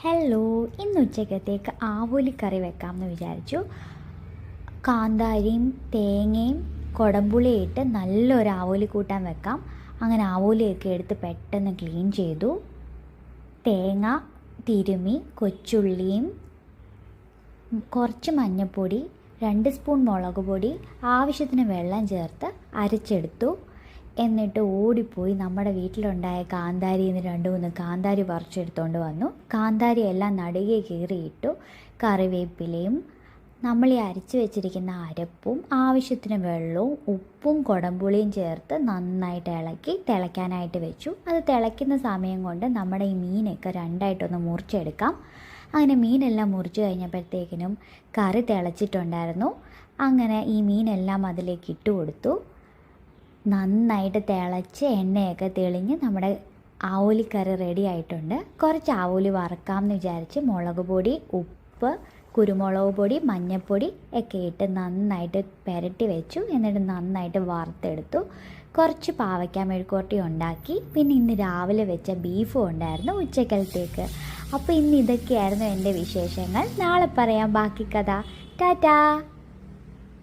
Hello ഇന്ന് ഉച്ചക്കത്തേക്ക് ആവോലി കറി വെക്കാമെന്ന് വിചാരിച്ചു. കാന്താരിയും തേങ്ങയും കുടംപുളിയും ഇട്ട് നല്ലൊരു ആവോലി കൂട്ടാൻ വെക്കാം. അങ്ങനെ ആവോലിയൊക്കെ എടുത്ത് പെട്ടെന്ന് ക്ലീൻ ചെയ്തു. തേങ്ങ തിരുമി കൊച്ചുള്ളിയും കുറച്ച് മഞ്ഞൾപ്പൊടി രണ്ട് സ്പൂൺ മുളക് പൊടി ആവശ്യത്തിന് വെള്ളം ചേർത്ത് അരച്ചെടുത്തു. എന്നിട്ട് ഓടിപ്പോയി നമ്മുടെ വീട്ടിലുണ്ടായ കാന്താരിയിൽ നിന്ന് രണ്ട് മൂന്ന് കാന്താരി പറിച്ചെടുത്തുകൊണ്ട് വന്നു. കാന്താരി എല്ലാം നടുകെ കീറിയിട്ടു കറിവേപ്പിലയും നമ്മൾ ഈ അരച്ച് വെച്ചിരിക്കുന്ന അരപ്പും ആവശ്യത്തിന് വെള്ളവും ഉപ്പും കൊടമ്പുളിയും ചേർത്ത് നന്നായിട്ട് ഇളക്കി തിളയ്ക്കാനായിട്ട് വെച്ചു. അത് തിളയ്ക്കുന്ന സമയം കൊണ്ട് നമ്മുടെ ഈ മീനൊക്കെ രണ്ടായിട്ടൊന്ന് മുറിച്ചെടുക്കാം. അങ്ങനെ മീനെല്ലാം മുറിച്ച് കഴിഞ്ഞപ്പോഴത്തേക്കിനും കറി തിളച്ചിട്ടുണ്ടായിരുന്നു. അങ്ങനെ ഈ മീനെല്ലാം അതിലേക്ക് ഇട്ട് കൊടുത്തു നന്നായിട്ട് തിളച്ച് എണ്ണയൊക്കെ തെളിഞ്ഞ് നമ്മുടെ ആവോലിക്കറി റെഡി ആയിട്ടുണ്ട്. കുറച്ച് ആവോലി വറക്കാമെന്ന് വിചാരിച്ച് മുളക് പൊടി ഉപ്പ് കുരുമുളക് പൊടി മഞ്ഞൾപ്പൊടി ഒക്കെ ഇട്ട് നന്നായിട്ട് പുരട്ടി വെച്ചു. എന്നിട്ട് നന്നായിട്ട് വറുത്തെടുത്തു. കുറച്ച് പാവയ്ക്ക മെഴുക്കോട്ടി ഉണ്ടാക്കി. പിന്നെ ഇന്ന് രാവിലെ വെച്ച ബീഫും ഉണ്ടായിരുന്നു ഉച്ചക്കലത്തേക്ക്. അപ്പോൾ ഇന്ന് ഇതൊക്കെയായിരുന്നു എന്റെ വിശേഷങ്ങൾ. നാളെ പറയാം ബാക്കി കഥ. ടാറ്റാ!